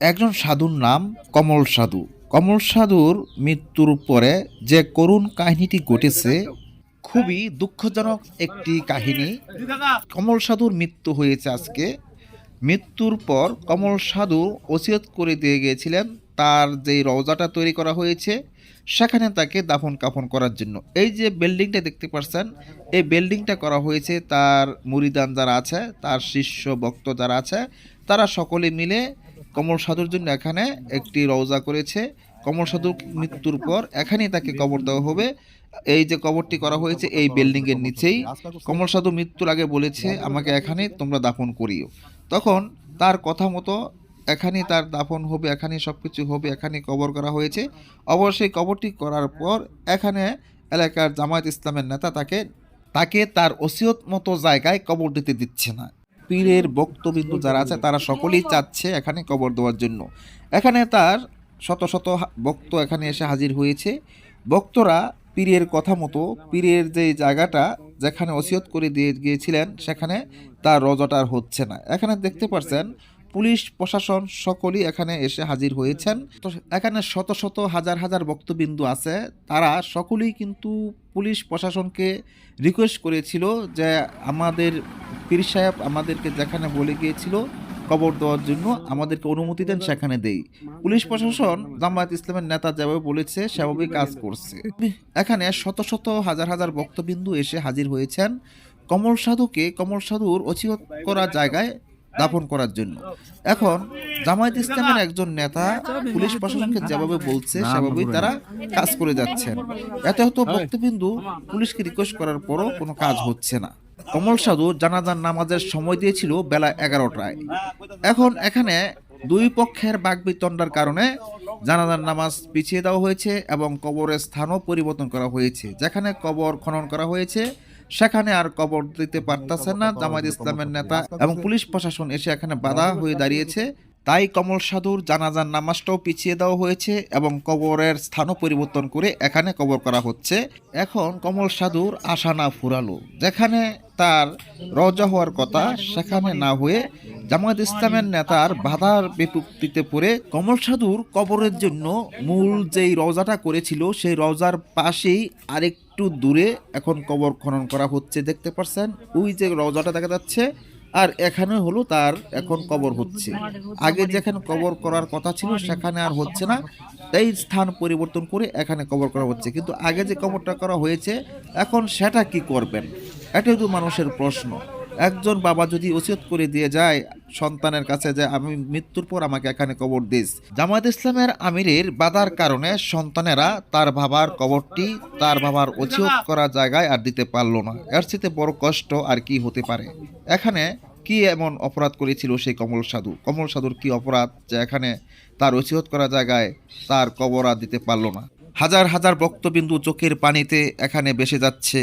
একজন সাধুর নাম কমল সাধু। কমল সাধুর মৃত্যুর পরে যে করুণ কাহিনীটি ঘটেছে, খুবই দুঃখজনক একটি কাহিনী। কমল সাধুর মৃত্যু হয়েছে আজকে। মৃত্যুর পর কমল সাধু ওসিয়ত করে দিয়ে গিয়েছিলেন, তার যে রওজাটা তৈরি করা হয়েছে, সেখানে তাকে দাফন কাফন করার জন্য। এই যে বিল্ডিংটা দেখতে পাচ্ছেন এই বিল্ডিংটা করা হয়েছে তার মুরিদান যারা আছে, তার শিষ্য ভক্ত যারা আছে, তারা সকলে মিলে কমল সাধুর জন্য এখানে একটি রওজা করেছে। কমল সাধুর মৃত্যুর পর এখানেই তাকে কবর দেওয়া হবে। এই যে কবরটি করা হয়েছে, এই বিল্ডিং এর নিচেই। কমল সাধু মৃত্যুর আগে বলেছে, আমাকে এখানে তোমরা দাফন করিও। তখন তার কথা মতো এখানে তার দাফন হবে এখানে সব কিছু হবে এখানে কবর করা হয়েছে। অবশ্যই কবরটি করার পর এখানে এলাকার জামায়াত ইসলামের নেতা তাকে তাকে তার ওসিয়ত মতো জায়গায় কবর দিতে দিচ্ছে না। পীরের বক্তবিন্দু যারা আছে, তারা সকলেই চাচ্ছে এখানে কবর দেওয়ার জন্য। এখানে তার শত শত বক্ত এখানে এসে হাজির হয়েছে। বক্তরা পীরের কথা মতো, পীরের যে জায়গাটা যেখানে ওসিয়ত করে দিয়ে গিয়েছিলেন, সেখানে তার রজাটা আর হচ্ছে না। এখানে দেখতে পাচ্ছেন পুলিশ, প্রশাসন সকলেই এখানে এসে হাজির হয়েছেন। তো এখানে শত শত হাজার হাজার বক্তবিন্দু আছে। তারা সকলেই কিন্তু পুলিশ, প্রশাসনকে রিকোয়েস্ট করেছিল যে আমাদের পীর সাহেব আমাদেরকে যেখানে বলে গিয়েছিল কবর দেওয়ার জন্য আমাদেরকে অনুমতি দেন, সেখানে দেই। পুলিশ, প্রশাসন, জামায়াত ইসলামের নেতা যেভাবে বলেছে, সেভাবেই কাজ করছে। এখানে শত শত হাজার হাজার বক্তবিন্দু এসে হাজির হয়েছেন। কমল সাধুকে, কমল সাধুর অচিহত করা জায়গায় দাফন করার জন্য। এখন জামায়াত ইসলামের একজন নেতা পুলিশ প্রশাসনকে যেভাবে বলছে সেভাবেই তারা কাজ করে যাচ্ছেন। এত এত বক্তবিন্দু পুলিশকে রিকোয়েস্ট করার পরও কোনো কাজ হচ্ছে না। কমল সাধু জানাজার নামাজের সময় দিয়েছিল বেলা এগারোটায়। এখন এখানে দুই পক্ষের বাগবিতণ্ডার কারণে জানাজার নামাজ পিছিয়ে দেওয়া হয়েছে এবং কবরের স্থানও পরিবর্তন করা হয়েছে। যেখানে কবর খনন করা হয়েছে সেখানে আর কবর দিতে পারতেছে না জামায়াত ইসলামের নেতা এবং পুলিশ প্রশাসন এসে এখানে বাধা হয়ে দাঁড়িয়েছে। তাই কমল সাধুর জানাজার নামাজটাও পিছিয়ে দেওয়া হয়েছে এবং কবরের স্থানও পরিবর্তন করে এখানে কবর করা হচ্ছে। এখন কমল সাধুর আশা না ফুরালো। যেখানে তার রজা হওয়ার কথা সেখানে না হয়ে জামায়াত ইসলামের নেতার বাধার বিপত্তিতে পড়ে কমল সাধুর কবরের জন্য মূল যেই রওজাটা করেছিল সেই রওজার পাশেই আরেকটু দূরে এখন কবর খনন করা হচ্ছে দেখতে পাচ্ছেন ওই যে রওজাটা দেখা যাচ্ছে আর এখানে হলো তার এখন কবর হচ্ছে। আগে যেখানে কবর করার কথা ছিল সেখানে আর হচ্ছে না। এই স্থান পরিবর্তন করে এখানে কবর করা হচ্ছে। কিন্তু আগে যে কবরটা করা হয়েছে এখন সেটা কি করবেন? এটাই তো মানুষের প্রশ্ন। একজন বাবা যদি ওসিয়ত করে দিয়ে যায়, সন্তানের কাছে যে, আমি মৃত্যুর পর আমাকে এখানে কবর দিস। জামায়াত ইসলামের আমিরের বাধার কারণে সন্তানেরা তার বাবার কবরটি তার বাবার ওসিয়ত করা জায়গায় আর দিতে পারল না। এর চেয়ে বড় কষ্ট আর কি হতে পারে? এখানে কি এমন অপরাধ করেছিল সেই কমল সাধু? কমল সাধুর কি অপরাধ যে, এখানে তার ওসিয়ত করা জায়গায় তার কবর আর দিতে পারল না? হাজার হাজার বক্তবিন্দু চোখের পানিতে এখানে বেসে যাচ্ছে।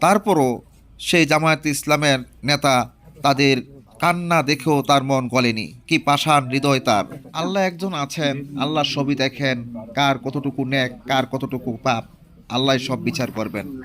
তারপরও সেই জামায়াত ইসলামের নেতা তাদের কান্না দেখেও তার মন গলেনি। কি পাষাণ হৃদয় তার। আল্লাহ একজন আছেন, আল্লাহ সবই দেখেন, কার কতটুকু নেক কার কতটুকু পাপ। আল্লাহ সব বিচার করবেন।